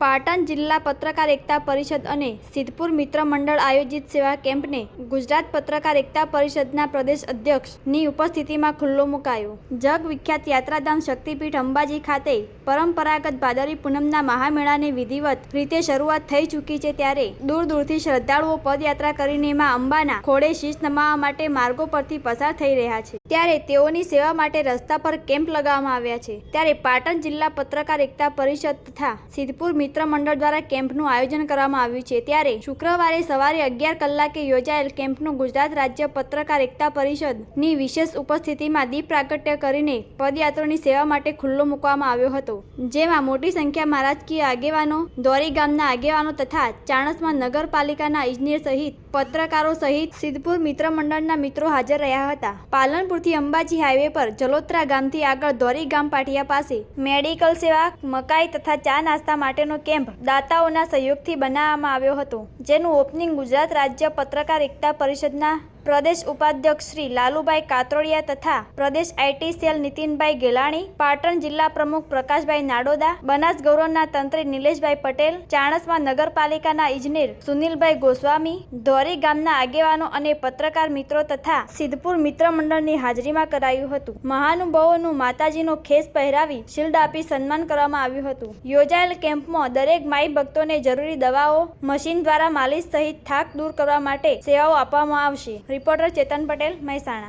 Patan જિલ્લા પત્રકાર એકતા પરિષદ અને સિદ્ધપુર મિત્ર મંડળ આયોજિત સેવા કેમ્પને ગુજરાત પત્રકાર એકતા પરિષદના પ્રદેશ અધ્યક્ષની ઉપસ્થિતિમાં ખુલ્લો મુકાયો. જગ વિખ્યાત યાત્રાધામ શક્તિપીઠ અંબાજી ખાતે પરંપરાગત ભાદરી પૂનમના મહામેળાની વિધિવત રીતે શરૂઆત થઈ ચૂકી છે ત્યારે દૂર દૂરથી શ્રદ્ધાળુઓ પદયાત્રા કરીને માં અંબાના ખોડે શીશ નમાવવા માટે માર્ગો પરથી પસાર થઈ રહ્યા છે. ત્યારે તેઓની સેવા માટે રસ્તા પર કેમ્પ લગાવવામાં આવ્યા છે. ત્યારે પાટણ જિલ્લા પત્રકાર એકતા પરિષદ તથા સિદ્ધપુર મિત્ર મંડળ દ્વારા કેમ્પનું આયોજન કરવામાં આવ્યું છે. ત્યારે શુક્રવારે સવારે અગિયાર કલાકે યોજાયેલ કેમ્પનું ગુજરાત રાજ્ય પત્રકાર એકતા પરિષદની વિશેષ ઉપસ્થિતિમાં દીપ પ્રાગટ્ય કરીને પદયાત્રીઓની સેવા માટે ખુલ્લો મૂકવામાં આવ્યો હતો. જેમાં મોટી સંખ્યામાં રાજકીય આગેવાનો દોરી ગામના આગેવાનો તથા ચાણસમાં નગરપાલિકાના ઇજનેર સહિત પત્રકારો સહિત સિદ્ધપુર મિત્ર મંડળના મિત્રો હાજર રહ્યા હતા. પાલનપુરથી અંબાજી હાઈવે પર જલોત્રા ગામથી આગળ દોરી ગામ પાટિયા પાસે મેડિકલ સેવા, મકાઈ તથા ચા નાસ્તા માટેનો કેમ્પ દાતાઓના સહયોગથી બનાવવામાં આવ્યો હતો જેનું ઓપનિંગ ગુજરાત રાજ્ય પત્રકાર એકતા પરિષદના પ્રદેશ ઉપાધ્યક્ષ શ્રી લાલુભાઈ કાતરોડિયા તથા પ્રદેશ આઈટી સેલ નીતિનભાઈ ગેલાણી, પાટણ જિલ્લા પ્રમુખ પ્રકાશભાઈ નાડોદા, બનાસ ગૌરવના તંત્રી નિલેશભાઈ પટેલ, ચાણસમાં નગરપાલિકાના ઇજનેર સુનિલભાઈ ગોસ્વામી, ધોરી ગામના આગેવાનો અને પત્રકાર મિત્રો તથા સિદ્ધપુર મિત્ર મંડળની હાજરીમાં કરાયું હતું. મહાનુભાવોનું માતાજીનો ખેસ પહેરાવી શિલ્ડ આપી સન્માન કરવામાં આવ્યું હતું. યોજાયેલ કેમ્પમાં દરેક માઈ ભક્તોને જરૂરી દવાઓ, મશીન દ્વારા માલિશ સહિત થાક દૂર કરવા માટે સેવાઓ આપવામાં આવશે. રિપોર્ટર ચેતન પટેલ મહેસાણા.